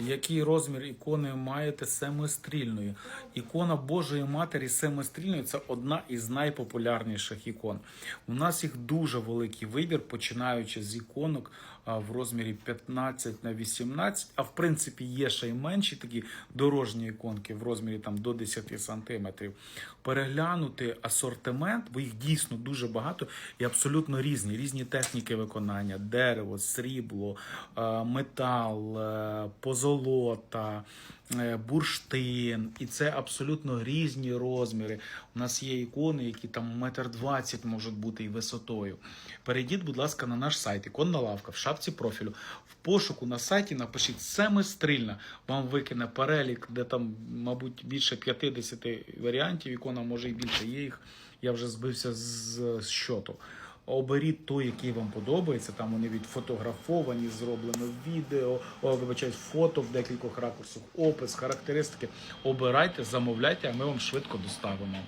Який розмір ікони маєте семистрільної? Ікона Божої Матері семистрільної це одна із найпопулярніших ікон. У нас їх дуже великий вибір, починаючи з іконок в розмірі 15 на 18, а в принципі є ще й менші такі дорожні іконки в розмірі там до 10 сантиметрів. Переглянути асортимент, бо їх дійсно дуже багато і абсолютно різні, різні техніки виконання: дерево, срібло, метал, е, позолота, е, бурштин. І це абсолютно різні розміри. У нас є ікони, які там метр двадцять можуть бути і висотою. Перейдіть, будь ласка, на наш сайт, іконна лавка в шапці профілю. В пошуку на сайті напишіть семистрільна. Вам викине перелік, де там, мабуть, більше 50 варіантів. Ікона може і більше є їх. Я вже збився з щоту. Оберіть той, який вам подобається. Там вони відфотографовані, зроблено відео, о, вибачаю, фото в декількох ракурсах, опис, характеристики. Обирайте, замовляйте, а ми вам швидко доставимо.